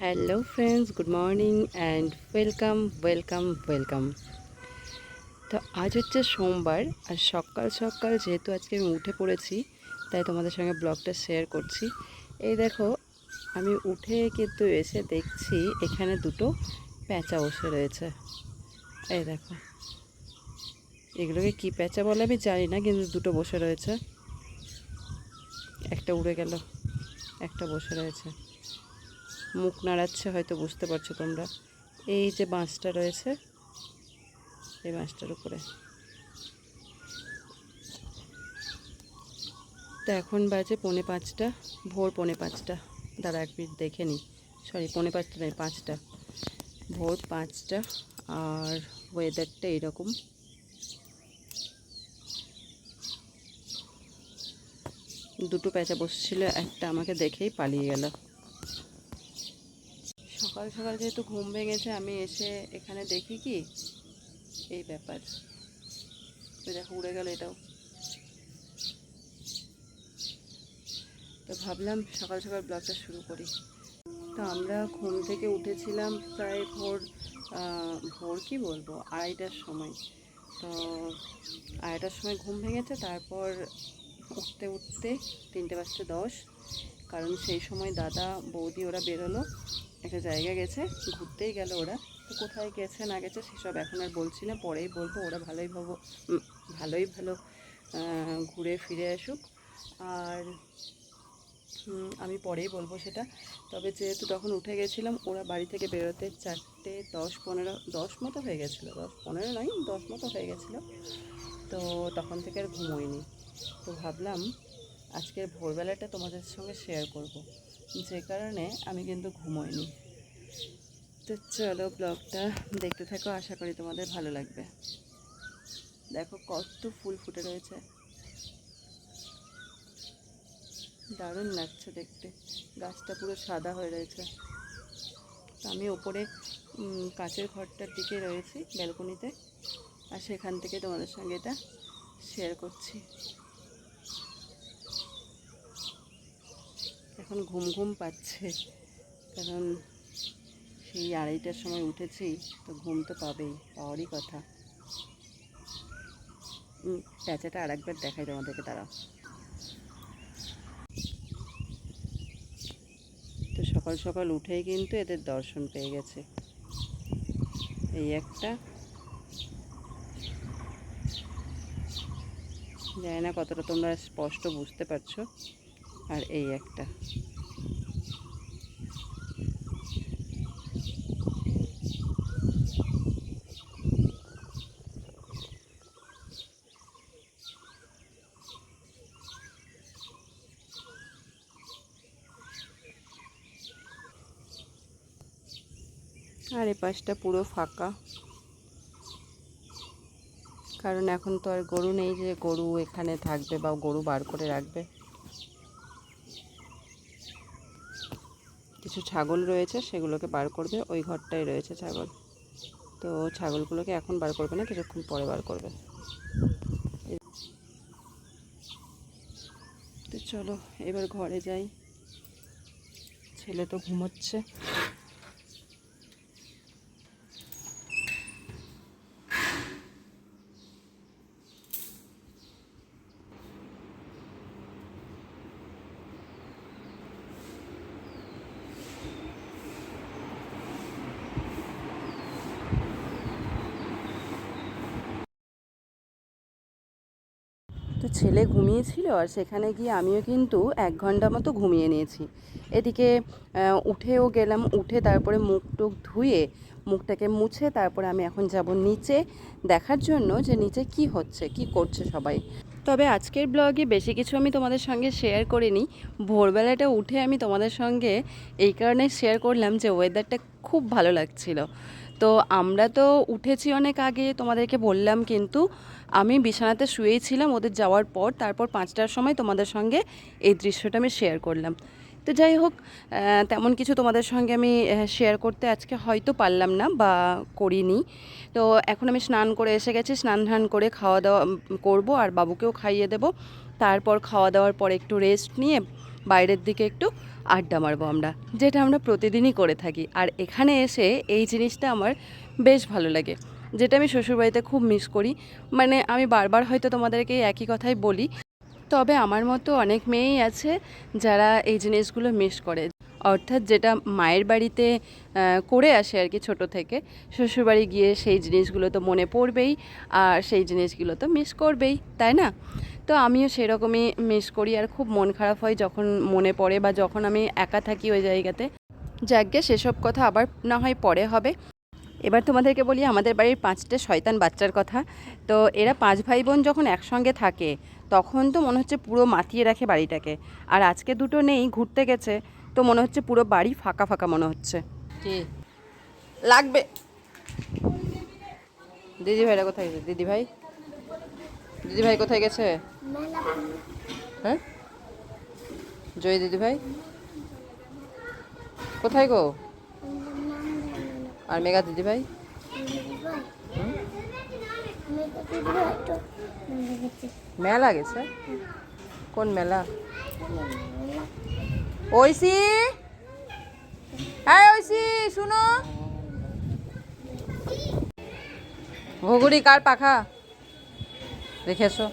Hello friends good morning and welcome welcome welcome তো আজ হচ্ছে সোমবার আর সকাল সকাল যেহেতু আজকে আমি উঠে পড়েছি, তাই তোমাদের সঙ্গে ব্লগটা শেয়ার করছি। এই দেখো, আমি উঠে কিন্তু এসে দেখছি এখানে দুটো প্যাঁচা বসে রয়েছে। এই দেখো, এগুলোকে কি প্যাঁচা বলে আমি জানি না, কিন্তু দুটো বসে রয়েছে। একটা উড়ে গেল, একটা বসে রয়েছে। মুখ নাড়াচ্ছে, হয়তো বুঝতে পারছ তোমরা। এই যে বাঁশটা রয়েছে, এই বাঁশটার উপরে। তো এখন বাজে পৌনে পাঁচটা, ভোর পৌনে পাঁচটা। দাঁড়া এক মিনিট, দেখে নিই সরি পৌনে পাঁচটা নয়, পাঁচটা। ভোর পাঁচটা, আর ওয়েদারটা এরকম। দুটো প্যাঁচা বসছিল, একটা আমাকে দেখেই পালিয়ে গেল। সকাল সকাল যেহেতু ঘুম ভেঙেছে, আমি এসে এখানে দেখি কি? এই ব্যাপার। দেখো, উড়ে গেল এটাও। তো ভাবলাম সকাল সকাল ব্লগটা শুরু করি। তো আমরা ঘুম থেকে উঠেছিলাম প্রায় ভোর ভোর কি বলব? আড়াইটার সময়। তো আড়াইটার সময় ঘুম ভেঙেছে, তারপর উঠতে উঠতে তিনটে বাজতে দশ। কারণ সেই সময় দাদা, বৌদি ওরা বেরোলো, একটা জায়গা গেছে, ঘুরতেই গেল ওরা। তো কোথায় গেছে, না গেছে সেসব এখন আর বলছি না, পরেই বলব, ওরা ভালোই ভাবো ভালোই ভালো ঘুরে ফিরে আসুক। আর আমি পরেই বলব সেটা। তবে যেহেতু তখন উঠে গেছিলাম, ওরা বাড়ি থেকে বেরোতে চারটে দশ পনেরো, দশ মতো হয়ে গেছিল, দশ পনেরো নয়, দশ মতো হয়ে গেছিল। তো তখন থেকে আর ঘুমোইনি। তো ভাবলাম আজকের ভোরবেলাটা তোমাদের সঙ্গে শেয়ার করব। যে কারণে আমি কিন্তু ঘুমোইনি। তো চলো ব্লগটা দেখতে থাকো, আশা করি তোমাদের ভালো লাগবে। দেখো কত ফুল ফুটে রয়েছে। দারুণ লাগছে দেখতে। গাছটা পুরো সাদা হয়ে রয়েছে। আমি ওপরে কাঁচের ঘরটার দিকে রয়েছি ব্যালকনিতে আর সেখান থেকে তোমাদের সঙ্গে এটা শেয়ার করছি। এখন ঘুম ঘুম পাচ্ছে। কারণ সেই আড়াইটার সময় উঠেছি, তো ঘুম তো পাবেই, পাওয়ারই কথা। প্যাঁচাটা আর একবার দেখাই তোমাদেরকে, দাঁড়াও। তো সকাল সকাল উঠেই কিন্তু এদের দর্শন পেয়ে গেছে। এই একটা। জানি না কতটা তোমরা স্পষ্ট বুঝতে পারছ। আর এই একটা। আর এ পাশটা পুরো ফাঁকা। কারণ এখন তো আর গরু নেই যে গরু এখানে থাকবে বা গরু বার করে রাখবে। কিছু ছাগল রয়েছে, সেগুলোকে বার করবে। ওই ঘরটাই রয়েছে ছাগল। তো ছাগলগুলোকে এখন বার করবে না, কিছুক্ষণ পরে বার করবে। তো চলো, এবার ঘরে যাই। ছেলে তো ঘুমোচ্ছে। ছেলে ঘুমিয়েছিল আর সেখানে গিয়ে আমিও কিন্তু এক ঘণ্টা মতো ঘুমিয়ে নিয়েছি। এদিকে উঠেও গেলাম, উঠে তারপরে মুখ টুক ধুয়ে, মুখটাকে মুছে তারপরে আমি এখন যাব নিচে দেখার জন্য যে নিচে কি হচ্ছে, কি করছে সবাই। তবে আজকের ব্লগে বেশি কিছু আমি তোমাদের সঙ্গে শেয়ার করিনি। ভোরবেলাটা উঠে আমি তোমাদের সঙ্গে এই কারণে শেয়ার করলাম যে ওয়েদারটা খুব ভালো লাগছিল। তো আমরা তো উঠেছি অনেক আগে, তোমাদেরকে বললাম কিন্তু আমি বিছানাতে শুয়েই ছিলাম ওদের যাওয়ার পর, তারপর পাঁচটার সময় তোমাদের সঙ্গে এই দৃশ্যটা আমি শেয়ার করলাম। তো যাই হোক তেমন কিছু তোমাদের সঙ্গে আমি শেয়ার করতে আজকে হয়তো পারলাম না বা করিনি। তো এখন আমি স্নান করে এসে গেছি, স্নান ধান করে খাওয়া দাওয়া করব আর বাবুকেও খাইয়ে দেবো। তারপর খাওয়া দাওয়ার পর একটু রেস্ট নিয়ে বাইরের দিকে একটু আড্ডা মারবো আমরা, যেটা আমরা প্রতিদিনই করে থাকি। আর এখানে এসে এই জিনিসটা আমার বেশ ভালো লাগে, যেটা আমি শ্বশুরবাড়িতে খুব মিস করি। মানে আমি বারবার হয়তো তোমাদেরকে একই কথাই বলি, তবে আমার মতো অনেক মেয়েই আছে যারা এই জিনিসগুলো মিস করে। অর্থাৎ যেটা মায়ের বাড়িতে করে আসে আর কি ছোট থেকে, শ্বশুরবাড়ি গিয়ে সেই জিনিসগুলো তো মনে পড়বেই আর সেই জিনিসগুলো তো মিস করবেই, তাই না? তো আমিও সেরকমই মিস করি আর খুব মন খারাপ হয় যখন মনে পড়ে বা যখন আমি একা থাকি ওই জায়গাতে। যাকগে, সেসব কথা আবার না হয় পরে হবে। এবার তোমাদেরকে বলি, আমাদের বাড়ির পাঁচটা শয়তান বাচ্চার কথা। তো এরা পাঁচ ভাই বোন যখন একসঙ্গে থাকে, তখন তো মনে হচ্ছে পুরো মাতিয়ে রাখে বাড়িটাকে। আর আজকে দুটো নেই, ঘুরতে গেছে। তো মনে হচ্ছে পুরো বাড়ি ফাঁকা ফাঁকা মনে হচ্ছে। লাগবে। দিদি ভাইরা কোথায় গেছে? দিদি ভাই? দিদি ভাই কোথায় গেছে? হ্যাঁ? জয় দিদি ভাই? কোথায় গো? আর মেঘা দিদি ভাই? মেলা গেছে? কোন মেলা? ঐশি? হ্যাঁ ঐশি, শুনো। ঘুঘুরি কার পাখা? রেখে এসো।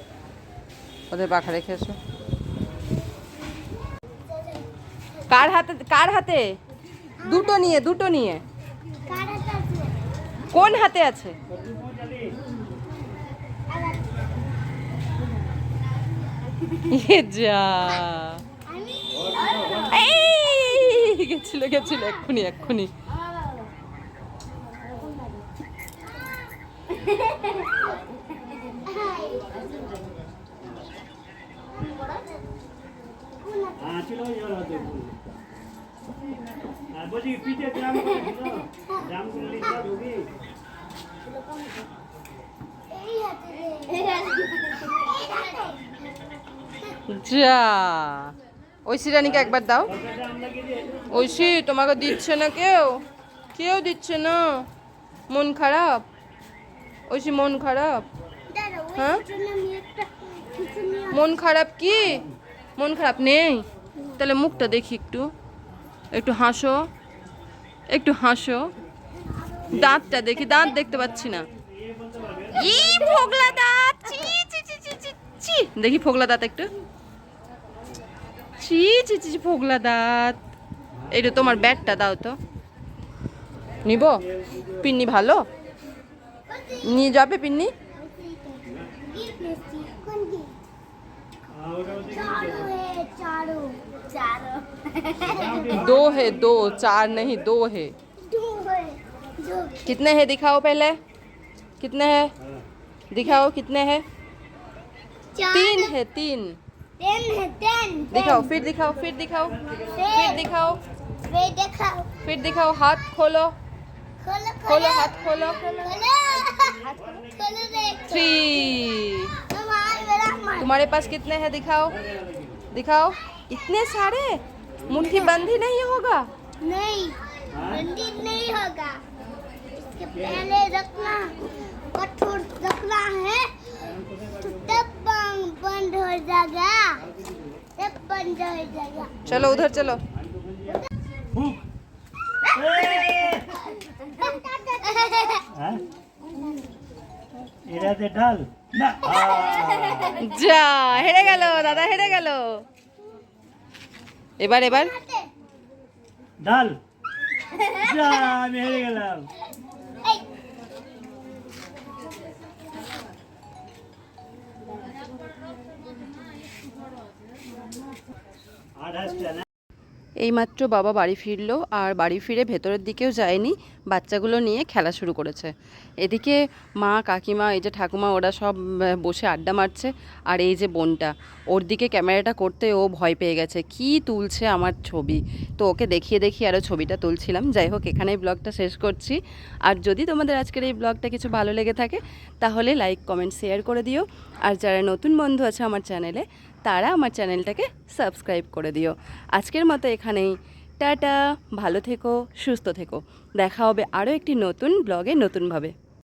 ওদের পাখা রেখে এসো। কার হাতে কার হাতে? দুটো নিয়ে দুটো নিয়ে। কোন হাতে আছে? যা। এই, গেছিল গেছিল এক্ষুনি এক্ষুনি। হ্যাঁ ঢুকি যা। ঐশী রানীকে একবার দাও। ঐশী তোমাকে দিচ্ছে না কেউ? কেউ দিচ্ছে না। মন খারাপ? ঐশী মন খারাপ? হ্যাঁ? মন খারাপ কি? মন খারাপ নেই? তাহলে মুখটা দেখি একটু। একটু হাসো। একটু হাসো। দাঁতটা দেখি দাঁত দেখতে পাচ্ছি না। ই ফোগলা দাঁত! চি চি চি চি চি চি দেখি ফোগলা দাঁত একটু। চি চি চি চি, ফোগলা দাঁত এইটা তোমার ব্যাটটা দাও তো নিব পিন্নি ভালো নিয়ে যাবে পিন্নি दो है दो चार नहीं दो है कितने हैं दिखाओ पहले कितने हैं दिखाओ कितने हैं तीन है तीन दिखाओ फिर दिखाओ फिर दिखाओ। फिर दिखाओ। फिर दिखाओ। हाथ खोलो। खोलो हाथ खोलो। थ्री तुम्हारे पास कितने हैं? दिखाओ। दिखाओ। इतने सारे? मुट्ठी बंद ही नहीं होगा? नहीं बंदी नहीं होगा। इसके पहले रखना कठोर रखना है तो हो तब बंद हो जाएगा। चलो उधर चलो হুক হ্যাঁ এরাতে ঢাল না আহ, যা হেরে গেল দাদা হেরে গেল এবার এবার ঢাল যা আমি হেরে গেলাম এইমাত্র বাবা বাড়ি ফিরলো আর বাড়ি ফিরে ভেতরের দিকেও যায়নি, বাচ্চাগুলো নিয়ে খেলা শুরু করেছে। এদিকে মা, কাকিমা, এই যে ঠাকুমা, ওরা সব বসে আড্ডা মারছে আর এই যে বোনটা। ওর দিকে ক্যামেরাটা করতে ও ভয় পেয়ে গেছে, কি তুলছে আমার ছবি? তো ওকে দেখিয়ে দেখিয়ে আরও ছবিটা তুলছিলাম। যাই হোক, এখানেই ব্লগটা শেষ করছি। আর যদি তোমাদের আজকের এই ব্লগটা কিছু ভালো লেগে থাকে, তাহলে লাইক, কমেন্ট, শেয়ার করে দিও। আর যারা নতুন বন্ধু আছে আমার চ্যানেলে তারা আমার চ্যানেলটাকে সাবস্ক্রাইব করে দিও। আজকের মতো এখানেই। টাটা, ভালো থেকো, সুস্থ থেকো। দেখা হবে আরও একটি নতুন ব্লগে নতুনভাবে।